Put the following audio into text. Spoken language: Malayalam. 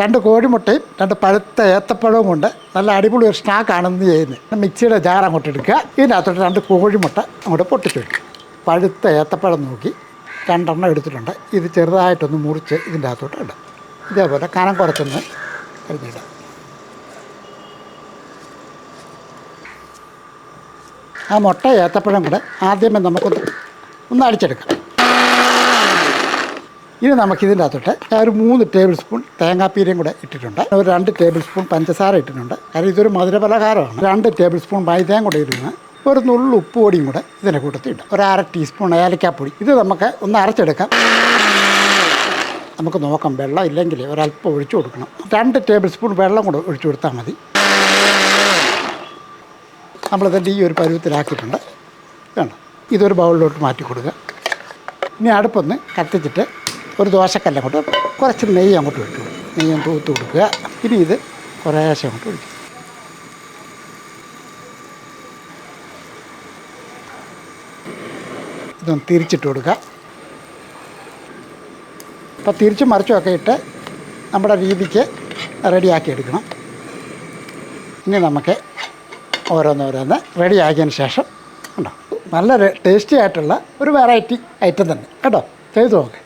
രണ്ട് കോഴിമുട്ടയും രണ്ട് പഴുത്ത ഏത്തപ്പഴവും കൊണ്ട് നല്ല അടിപൊളി ഒരു സ്നാക്കാണ് ഇന്ന് ചെയ്യുന്നത് മിക്സിയുടെ ജാർ അങ്ങോട്ട് എടുക്കുക. ഇതിനകത്തോട്ട് രണ്ട് കോഴിമുട്ട അങ്ങോട്ട് പൊട്ടിച്ച് വയ്ക്കുക പഴുത്ത ഏത്തപ്പഴം നോക്കി രണ്ടെണ്ണം എടുത്തിട്ടുണ്ട്. ഇത് ചെറുതായിട്ടൊന്ന് മുറിച്ച് ഇതിന്റെ അകത്തോട്ട് ഇടാം. ഇതേപോലെ കനം കുറച്ചൊന്ന് അരിഞ്ഞിടാം. ആ മുട്ട ഏത്തപ്പഴം കൂടെ ആദ്യമേ നമുക്കൊന്ന് ഒന്ന് അടിച്ചെടുക്കാം. ഇനി നമുക്കിതിന്റെ അകത്തോട്ട് ഞാൻ ഒരു മൂന്ന് ടേബിൾ സ്പൂൺ തേങ്ങാപ്പീരയും കൂടെ ഇട്ടിട്ടുണ്ട്. ഒരു രണ്ട് ടേബിൾ സ്പൂൺ പഞ്ചസാര ഇട്ടിട്ടുണ്ട്. കാരണം ഇതൊരു മധുരപലഹാരമാണ്. രണ്ട് ടേബിൾ സ്പൂൺ മൈദയും കൂടെ ഇടുന്ന. ഒരു നുള്ളു ഉപ്പ് പൊടിയും കൂടെ ഇതിന്റെ കൂട്ടത്തിൽ ഇടാം ഒരു അര ടീസ്പൂൺ ഏലക്കാപ്പൊടി ഇത് നമുക്ക് ഒന്ന് അരച്ചെടുക്കാം. നമുക്ക് നോക്കാം വെള്ളം ഇല്ലെങ്കിൽ ഒരല്പം ഒഴിച്ചു കൊടുക്കണം. രണ്ട് ടേബിൾ സ്പൂൺ വെള്ളം കൂടെ ഒഴിച്ചു കൊടുത്താൽ മതി. നമ്മളിതിന്റെ ഈ ഒരു പരുവത്തിലാക്കിയിട്ടുണ്ട്. വേണം ഇതൊരു ബൗളിലോട്ട് മാറ്റി കൊടുക്കുക. ഇനി അടുപ്പൊന്ന് കത്തിച്ചിട്ട് ഒരു ദോശക്കല്ല അങ്ങോട്ട് കുറച്ച് നെയ്യ് അങ്ങോട്ട് നെയ്യ് നെയ്യും തൂത്ത് കൊടുക്കുക. ഇനി ഇത് കുറേശ്ശെ അങ്ങോട്ട് ഒഴിക്കും. ഇതൊന്ന് തിരിച്ചിട്ട് കൊടുക്കുക. അപ്പോൾ തിരിച്ചും മറിച്ചുമൊക്കെ ഇട്ട് നമ്മുടെ രീതിക്ക് റെഡിയാക്കി എടുക്കണം ഇനി നമുക്ക് ഓരോന്നോരോന്ന് റെഡിയാക്കിയതിന് ശേഷം ഉണ്ടോ? നല്ല ടേസ്റ്റി ആയിട്ടുള്ള ഒരു വെറൈറ്റി ഐറ്റം തന്നെ. കേട്ടോ? ചെയ്തു നോക്ക്.